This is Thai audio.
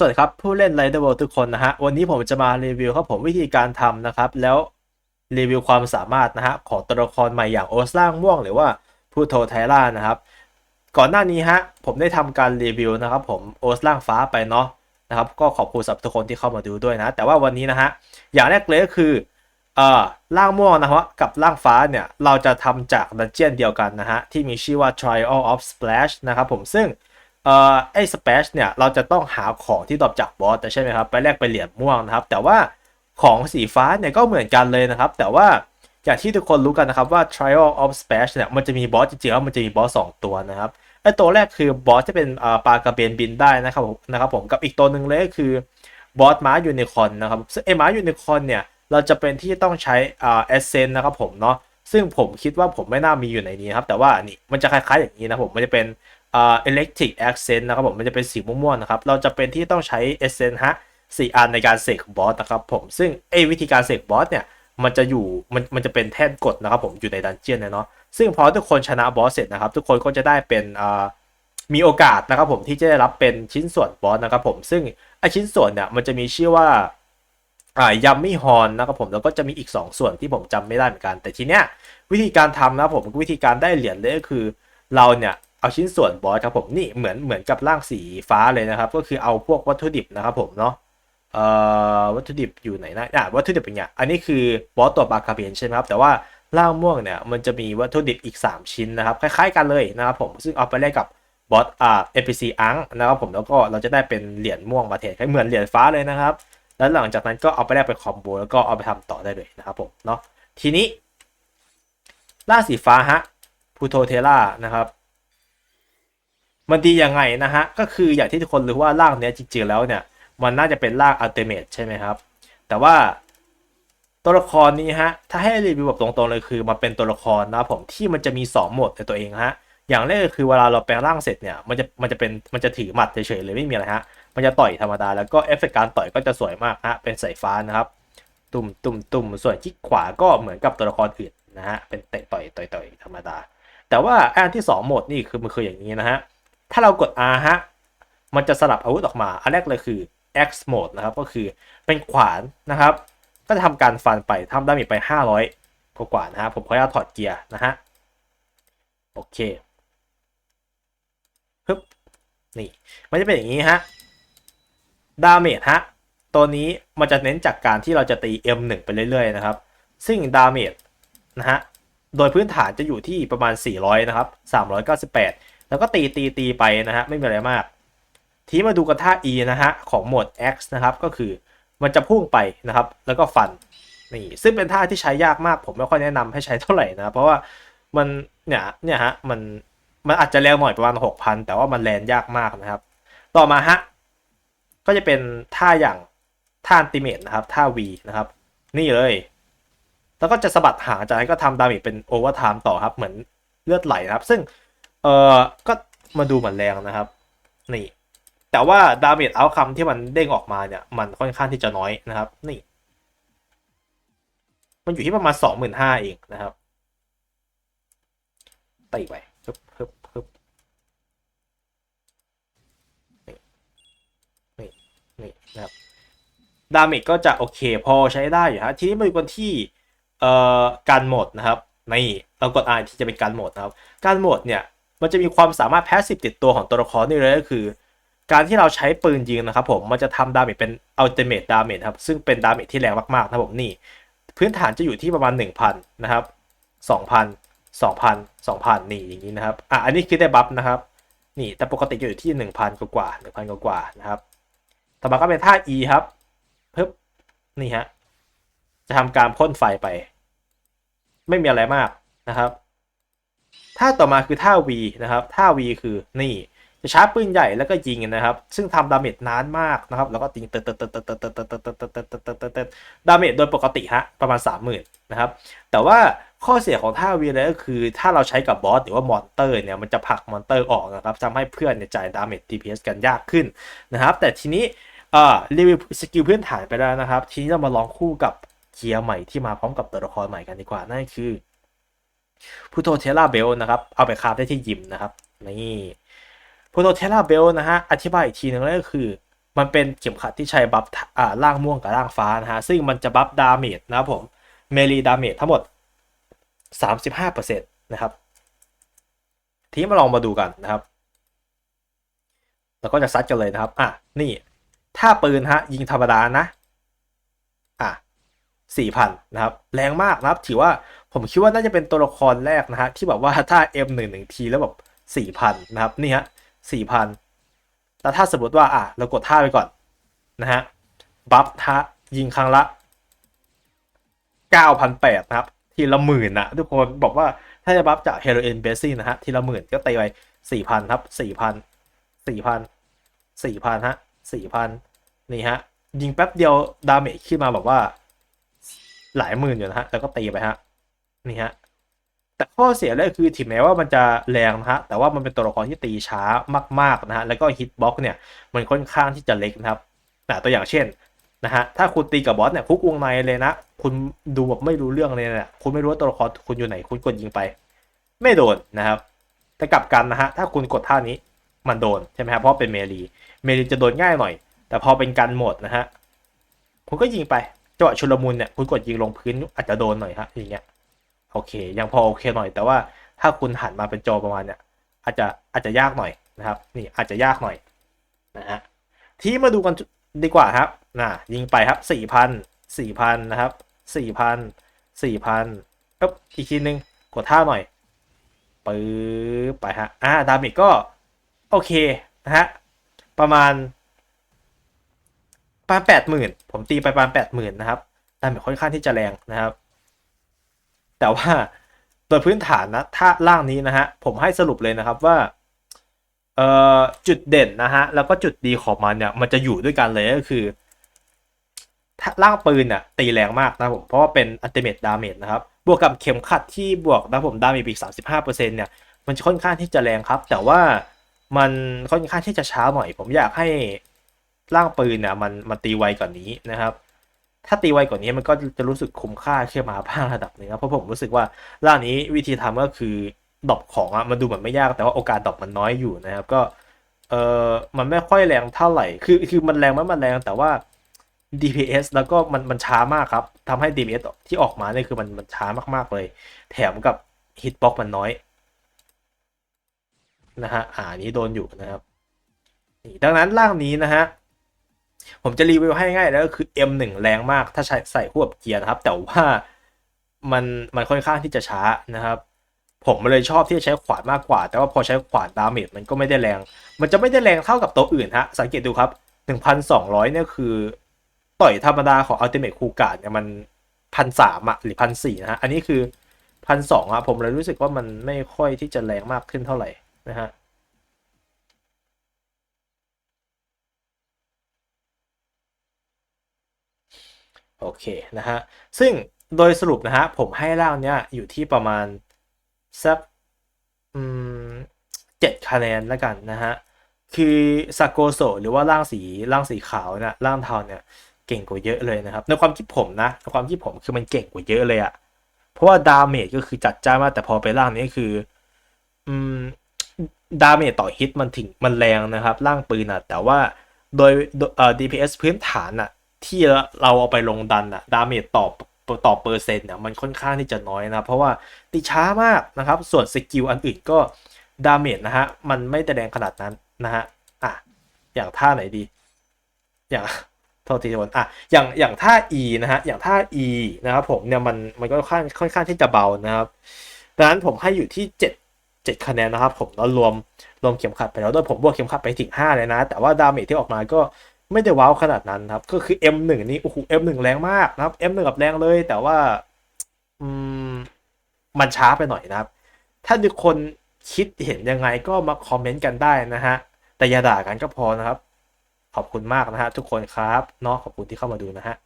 สวัสดีครับ ผู้เล่น Rider World ทุกคนนะฮะ วันนี้ผมจะมารีวิวครับผมวิธีการทำนะครับ แล้วรีวิวความสามารถนะฮะ ของตัวละครใหม่อย่างโอสล่างม่วงหรือว่าพูโทไทล่านะครับ ก่อนหน้านี้ฮะ ผมได้ทำการรีวิวนะครับผมโอสล่างฟ้าไปเนาะนะครับ ก็ขอบคุณสำหรับทุกคนที่เข้ามาดูด้วยนะ แต่ว่าวันนี้นะฮะ อย่างแรกเลยก็คือเอ่อล่างม่วงนะฮะกับล่างฟ้าเนี่ยเราจะทำจากดันเจียนเดียวกันนะฮะที่มีชื่อว่า Trial of Splash นะครับผมซึ่ง เอ่อไอ้สเปชเนี่ยเราจะต้องหาของที่ดรอปจากบอสแต่ใช่ไหมครับไปแลกไปเหรียญม่วงนะครับ แต่ว่าของสีฟ้าเนี่ยก็เหมือนกันเลยนะครับ แต่ว่าอย่างที่ทุกคนรู้กันนะครับว่า Trial of Splash เนี่ยมันจะมีบอสจริงๆแล้วมันจะมีบอสสองตัวนะครับไอ้ตัวแรกคือบอสที่เป็นปลากระเบนบินได้นะครับผมนะครับผมกับอีกตัวหนึ่งเลยก็คือบอสม้ายูนิคอร์นนะครับซึ่งไอ้ม้ายูนิคอร์นเนี่ยเราจะเป็นที่ต้องใช้อ่าเอเซนนะครับผมเนาะซึ่งผมคิดว่าผมไม่น่ามีอยู่ในนี้ครับแต่ว่านี่มันจะคล้ายๆอย่างนี้นะผมมันจะเป็น อ่า electric accent นะครับผมมันจะเป็นสีม่วงๆนะครับ เราจะเป็นที่ต้องใช้ essence ฮะสี่อันในการเสกบอสนะครับผมซึ่งไอ้วิธีการเสกบอสเนี่ยมันจะอยู่มันมันจะเป็นแท่นกดนะครับผมอยู่ในดันเจียนเนาะซึ่งพอทุกคนชนะบอสเสร็จนะครับ ทุกคนก็จะได้เป็นอ่ามีโอกาสนะครับผมที่จะได้รับเป็นชิ้นส่วนบอสนะครับผมซึ่งไอชิ้นส่วนเนี่ยมันจะมีชื่อว่าอ่ายัมมี่ฮอนนะครับผมแล้วก็จะมีอีก 2 ส่วนที่ผมจำไม่ได้เหมือนกัน แต่ทีเนี้ยวิธีการทำนะครับผมวิธีการได้เหรียญเลยก็คือ เราเนี่ย เอาชิ้นส่วนบอสครับผมนี่เหมือนเหมือนกับร่างสีฟ้าเลยนะครับ ก็คือเอาพวกวัตถุดิบนะครับผมเนาะเอ่อวัตถุดิบอยู่ไหนนะอะวัตถุดิบเป็นอย่างอันนี้คือบอสตัวบาคาเบนใช่ไหมครับแต่ว่าร่างม่วงเนี่ยมันจะมีวัตถุดิบอีก 3 ชิ้นนะครับคล้ายๆกันเลยนะครับผมซึ่งเอาไปแลกกับบอสอ่า NPC อังนะครับผมแล้วก็เราจะได้เป็นเหรียญม่วงมาแทนเหมือนเหรียญฟ้าเลยนะครับ แล้วหลังจากนั้นก็เอาไปแลกเป็นคอมโบแล้วก็เอาไปทำต่อได้เลยนะครับผมเนาะทีนี้ล่างสีฟ้าฮะพูโทเทล่านะครับ มันดียังไงนะฮะ ก็คืออย่างที่ทุกคนรู้ว่าร่างเนี้ยจริงๆแล้วเนี่ย มันน่าจะเป็นร่างอัลเทเมทใช่ไหมครับ แต่ว่าตัวละครนี้ฮะ ถ้าให้รีวิวแบบตรงๆเลยคือมันเป็นตัวละครนะผมที่มันจะมี 2 โหมดในตัวเองฮะ อย่างแรกคือเวลาเราแปลงร่างเสร็จเนี่ย มันจะมันจะเป็นมันจะถือหมัดเฉยๆเลยไม่มีอะไรฮะ มันจะต่อยธรรมดาแล้วก็เอฟเฟกต์การต่อยก็จะสวยมากฮะ เป็นสายฟ้านะครับ ตุ่มตุ่มตุ่มส่วนที่ขวาก็เหมือนกับตัวละครอื่นนะฮะ เป็นเตะต่อยต่อยต่อยธรรมดา แต่ว่าอันที่ 2 โหมดนี่คือมันคืออย่างนี้นะฮะ ถ้าเรากด R ฮะ มันจะสลับอาวุธออกมา อันแรกเลยคือ X mode นะครับ ก็คือเป็นขวานนะครับ ก็จะทำการฟันไปทำดาเมจไป 500กว่าๆนะฮะ ผมขออนุญาตถอดเกียร์นะฮะ โอเคฮึบนี่ มันจะเป็นอย่างนี้ฮะ ดาเมจฮะ ตัวนี้มันจะเน้นจากการที่เราจะตี M1 ไปเรื่อยๆนะครับ ซึ่งดาเมจนะฮะ โดยพื้นฐานจะอยู่ที่ประมาณ 400 นะครับ 398 แล้วก็ตีตีตีไปนะฮะไม่มีอะไรมาก ทีมาดูกันท่า E นะฮะของโหมด X นะครับก็คือมันจะพุ่งไปนะครับ แล้วก็ฟันนี่ซึ่งเป็นท่าที่ใช้ยากมาก ผมไม่ค่อยแนะนำให้ใช้เท่าไหร่นะ เพราะว่ามันเนี่ยเนี่ยฮะมันมันอาจจะแรงหน่อยประมาณ6,000แต่ว่ามันแรงยากมากนะครับ ต่อมาฮะก็จะเป็นท่าอย่างท่าติเมตนะครับ ท่า V นะครับ นี่เลย แล้วก็จะสะบัดหางจากนั้นก็ทำดาเมจเป็นโอเวอร์ไทม์ต่อครับ เหมือนเลือดไหลนะครับ ซึ่ง เออก็มาดูเหมือนแรงนะครับ นี่ แต่ว่าดาเมจเอาคัมที่มันเด้งออกมาเนี่ย มันค่อนข้างที่จะน้อยนะครับ นี่ มันอยู่ที่ประมาณสองหมื่นห้าเองนะครับตีไปฮึบฮึบฮึบนี่นี่นี่นะครับดาเมจก็จะโอเคพอใช้ได้อยู่ฮะทีนี้มาดูกันที่เอ่อการโหมดนะครับนี่เรากด R ที่จะเป็นการโหมดนะครับ การโหมดเนี่ย มันจะมีความสามารถแพสซีฟติดตัวของตัวละครนี่เลยก็คือ การที่เราใช้ปืนยิงนะครับผมมันจะทำดาเมจเป็นอัลติเม e ดาเมจครับซึ่งเป็นดาเมจที่แรงมากๆนะผมนี่ พื้นฐานจะอยู่ที่ประมาณ 1,000 นะครับ 2,000 2,000 2,000 นี่อย่างนี้นะครับอะอันนี้คือได้บัฟนะครับนี่แต่ปกติจะอยู่ที่ 1,000 กว่าๆ1,000กว่านะครับต่อมาก็เป็นท่า E ครับปึ๊บนี่ฮะจะทำการพ่นไฟไป ไม่มีอะไรมากนะครับ ท่าต่อมาคือท่า V นะครับ ท่า V คือนี่ จะชาร์จปืนใหญ่แล้วก็ยิงนะครับ ซึ่งทำดาเมจนานมากนะครับ แล้วก็ยิงเติร์ดเติร์ดเติร์ดเติร์ดเติร์ดเติร์ดเติร์ดเติร์ดเติร์ดเติร์ดเติร์ดดาเมจโดยปกติฮะประมาณ 30,000นะครับ แต่ว่าข้อเสียของท่า V เลยก็คือ ถ้าเราใช้กับบอสหรือว่ามอนเตอร์เนี่ยมันจะผลักมอนเตอร์ออกนะครับทำให้เพื่อนจ่ายดาเมจ DPS กันยากขึ้นนะครับ แต่ทีนี้อ่ารีวิวสกิลพื้นฐานไปแล้วนะครับ ทีนี้เรามาลองคู่กับเกียร์ใหม่ที่มาพร้อมกับตัวละครใหม่กันดีกว่านั่นคือ พูโตเทล่าเบลนะครับ เอาไปคราฟได้ที่ยิมนะครับ นี่พูโตเทล่าเบลนะฮะ อธิบายอีกทีหนึ่งเลยก็คือ มันเป็นเข็มขัดที่ใช้บัฟอ่าล่างม่วงกับล่างฟ้านะฮะ ซึ่งมันจะบัฟดาเมจนะครับผม เมลีดาเมจทั้งหมด 35%นะครับ ทีนี้มาลองมาดูกันนะครับ แล้วก็จะซัดกันเลยนะครับ อะ นี่ ถ้าปืนฮะ ยิงธรรมดานะ อะ4,000นะครับ แรงมากนะครับ ถือว่า ผมคิดว่าน่าจะเป็นตัวละครแรกนะฮะที่แบบว่าถ้า M11 ทีแล้วแบบ4,000 นะครับ นี่ฮะ4,000 แต่ถ้าสมมติว่าอะเรากดท่าไปก่อนนะฮะบัฟท่ายิงครั้งละ 9,800 นะครับ ทีละหมื่นนะทุกคนบอกว่าถ้าจะบัฟจากเฮโรอีนเบสซิ่นะฮะทีละหมื่นก็ตีไป4,000 ครับ 4,000 4,000 4,000ฮะ4,000 นี่ฮะยิงแป๊บเดียวดาเมจขึ้นมาแบบว่าหลายหมื่นอยู่นะฮะ แล้วก็ตีไปฮะ นี่ฮะแต่ข้อเสียเลยคือถึงแม้ว่ามันจะแรงนะฮะแต่ว่ามันเป็นตัวละครที่ตีช้ามากๆนะฮะแล้วก็ฮิตบ็อกเนี่ยมันค่อนข้างที่จะเล็กนะครับนะตัวอย่างเช่นนะฮะถ้าคุณตีกับบอสเนี่ยคุกวงในเลยนะคุณดูแบบไม่รู้เรื่องเลยเนี่ยคุณไม่รู้ว่าตัวละครคุณอยู่ไหน คุณกดยิงไป ไม่โดนนะครับแต่กลับกันนะฮะถ้าคุณกดท่านี้มันโดนใช่ไหมครับเพราะเป็นเมลีเมลีจะโดนง่ายหน่อย แต่พอเป็นการโหมดนะฮะคุณก็ยิงไปจังหวะชุลมุนเนี่ยคุณกดยิงลงพื้นอาจจะโดนหน่อยฮะอย่างเงี้ย โอเค ยังพอโอเคหน่อย แต่ว่าถ้าคุณหันมาเป็นจอประมาณเนี่ยอาจจะอาจจะยากหน่อยนะครับ นี่อาจจะยากหน่อยนะฮะที่มาดูกันดีกว่าครับนะยิงไปครับสี่พันสี่พันนะครับสี่พันสี่พันปุ๊บอีกทีนึงกดท่าหน่อยปึ๊บไปฮะอ่าดามจก็ โอเคนะฮะประมาณประมาณแปดหมื่นผมตีไปประมาณแปดหมื่นนะครับดามจค่อนข้างที่จะแรงนะครับ แต่ว่าโดยพื้นฐานนะถ้าล่างนี้นะฮะผมให้สรุปเลยนะครับว่าจุดเด่นนะฮะแล้วก็จุดดีของมันเนี่ยมันจะอยู่ด้วยกันเลยก็คือถ้าล่างปืนเนี่ยตีแรงมากนะผมเพราะว่าเป็นอัลติเม e ดาเมจนะครับบวกกับเข็มขัดที่บวกนะผมดาเมจอีก35%เปอร์เซ็นต์เนี่ยมันจะค่อนข้างที่จะแรงครับ แต่ว่ามันค่อนข้างที่จะช้าหน่อย ผมอยากให้ร่างปืนเนี่ยมันมันตีไวกว่านนี้นะครับ ถ้าตีไวกว่านี้มันก็จะรู้สึกคุ้มค่าขึ้นมาบ้างระดับหนึงครับเพราะผมรู้สึกว่าร่างนี้วิธีทำก็คือดอปของอะมันดูเหมือนไม่ยากแต่ว่าโอกาสดอปมันน้อยอยู่นะครับ ก็เออมันไม่ค่อยแรงเท่าไหร่ คือคือมันแรงไหมมันแรงแต่ว่า DPS แล้วก็มันมันช้ามากครับทำให้ DPS ที่ออกมาเนี่ยคือมันมันช้ามากๆเลย แถมกับฮิตบ็อกมันน้อยนะฮะอ่านี้โดนอยู่นะครับดังนั้นร่างนี้นะฮะ ผมจะรีวิวให้ง่ายแล้วก็คือ M1 แรงมากถ้าใช้ใส่คู่กับเกียร์นะครับ แต่ว่ามันมันค่อนข้างที่จะช้านะครับ ผมเลยชอบที่จะใช้ขวานมากกว่า แต่ว่าพอใช้ขวานดาเมจมันก็ไม่ได้แรง มันจะไม่ได้แรงเท่ากับตัวอื่นฮะสังเกตดูครับ 1,200เนี่ยคือ ต่อยธรรมดาของ Ultimate คูกาดเนี่ยมันพันสามอะหรือพันสี่นะฮะอันนี้คือพันสองอะผมเลยรู้สึกว่ามันไม่ค่อยที่จะแรงมากขึ้นเท่าไหร่นะฮะ โอเคนะฮะ ซึ่งโดยสรุปนะฮะ ผมให้ร่างเนี้ยอยู่ที่ประมาณสักเจ็ดคะแนนแล้วกันนะฮะ คือซาโกโซหรือว่าร่างสีร่างสีขาวเนี่ยร่างเทาเนี่ยเก่งกว่าเยอะเลยนะครับ ในความคิดผมนะในความคิดผมคือมันเก่งกว่าเยอะเลยอะเพราะว่าดาเมจก็คือจัดจ้านมากแต่พอไปร่างนี้คือ อืมดาเมจต่อฮิตมันถึงมันแรงนะครับ ร่างปืนอะแต่ว่าโดยเอ่อ DPS พื้นฐานอะ ที่เราเอาไปลงดันอะดาเมจต่อต่อเปอร์เซ็นต์เนี่ยมันค่อนข้างที่จะน้อยนะเพราะว่าตีช้ามากนะครับ ส่วนสกิลอันอื่นก็ดาเมจนะฮะมันไม่ได้แรงขนาดนั้นนะฮะอะอย่างท่าไหนดี อย่างโทษทีทุกคนอะอย่างอย่างท่า E นะฮะ อย่างท่า E นะครับผมเนี่ยมันมันก็ค่อนข้างค่อนข้างที่จะเบานะครับดังนั้นผมให้อยู่ที่ 7 7คะแนนนะครับ ผมแล้วรวมรวมเข็มขัดไปแล้วโดยผมบวกเข็มขัดไปถึง 5 เลยนะ แต่ว่าดาเมจที่ออกมาก็ ไม่ได้ว้าวขนาดนั้นครับ ก็คือ M1 นี่โอ้โห M1 แรงมากนะครับ M1 กับแรงเลย แต่ว่าอืมมันช้าไปหน่อยนะครับ ถ้าทุกคนคิดเห็นยังไงก็มาคอมเมนต์กันได้นะฮะ แต่อย่าด่ากันก็พอนะครับ ขอบคุณมากนะฮะทุกคนครับเนาะขอบคุณที่เข้ามาดูนะฮะ